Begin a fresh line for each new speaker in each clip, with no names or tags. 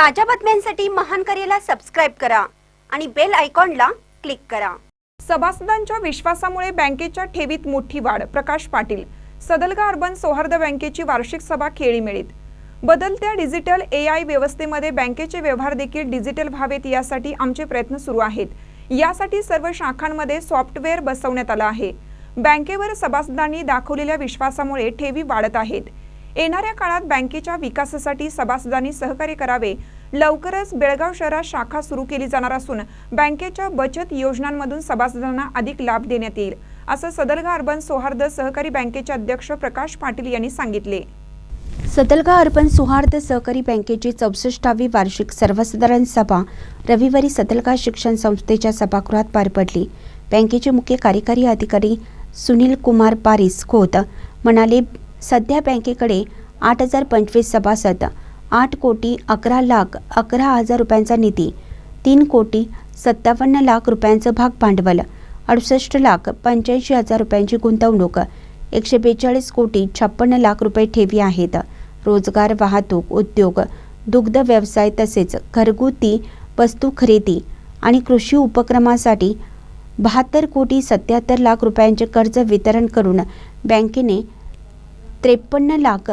ताज्या बातम्यांसाठी महान करेला सबस्क्राईब करा आणि बेल आयकॉनला क्लिक करा.
सभासदांच्या विश्वासामुळे बँकेच्या ठेवीत मोठी वाढ प्रकाश पाटील. सदलगा अर्बन सौहार्द बँकेची वार्षिक सभा खेळीमेळीत बदलत्या डिजिटल ए आय व्यवस्थेमध्ये बँकेचे व्यवहार देखील डिजिटल व्हावेत यासाठी आमचे प्रयत्न सुरू आहेत. यासाठी सर्व शाखांमध्ये सॉफ्टवेअर बसवण्यात आलं आहे. बँकेवर सभासदांनी दाखवलेल्या विश्वासामुळे ठेवी वाढत आहेत. येणाऱ्या काळात बँकेच्या विकासासाठी सभासदांनी सहकार्य करावे. लवकरच बेळगाव शहरात शाखा सुरू केली जाणार असून बँकेच्या बचत योजनांमधून सभासदांना अधिक लाभ देण्यात येईल असं सदलगा अर्बन सौहार्द सहकारी बँकेचे अध्यक्ष प्रकाश पाटील यांनी सांगितले.
सदलगा अर्बन सौहार्द सहकारी बँकेची चौसष्टावी वार्षिक सर्वसाधारण सभा रविवारी सदलगा शिक्षण संस्थेच्या सभागृहात पार पडली. बँकेचे मुख्य कार्यकारी अधिकारी सुनील कुमार पारिस खोत म्हणाले सध्या बँकेकडे आठ हजार पंचवीस सभासद आठ कोटी अकरा लाख अकरा हजार रुपयांचा निधी तीन कोटी सत्तावन्न लाख रुपयांचं भाग भांडवल अडुसष्ट लाख पंच्याऐंशी हजार रुपयांची गुंतवणूक एकशे बेचाळीस कोटी छप्पन्न लाख रुपये ठेवी आहेत. रोजगार वाहतूक उद्योग दुग्ध व्यवसाय तसेच घरगुती वस्तू खरेदी आणि कृषी उपक्रमासाठी बहात्तर कोटी सत्याहत्तर लाख रुपयांचे कर्ज वितरण करून बँकेने त्रेपन्न लाख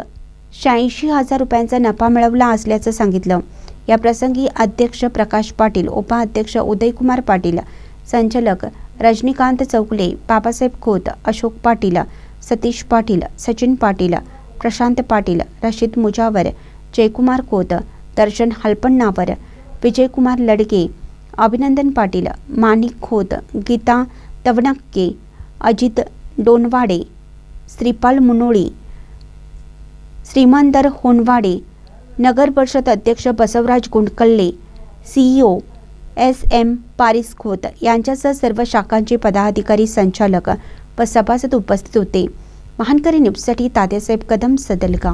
शहाऐंशी हजार रुपयांचा नफा मिळवला असल्याचं सांगितलं. या प्रसंगी अध्यक्ष प्रकाश पाटील उपाध्यक्ष उदयकुमार पाटील संचालक रजनीकांत चौकले बाबासाहेब खोत अशोक पाटील सतीश पाटील सचिन पाटील प्रशांत पाटील रशीद मुजावर जयकुमार खोत दर्शन हलपण्णावर विजयकुमार लडके अभिनंदन पाटील माणिक खोत गीता तवणक्के अजित डोनवाडे श्रीपाल मुनोळी श्रीमानदार होनवाडे नगर परिषद अध्यक्ष Basavaraj Gundkalle CEO S M Paris Khot यांच्यासह सर्व शाखांचे पदाधिकारी संचालक व सभासद उपस्थित होते. महानकरी न्यूजसाठी तात्यासाहेब कदम सदलगा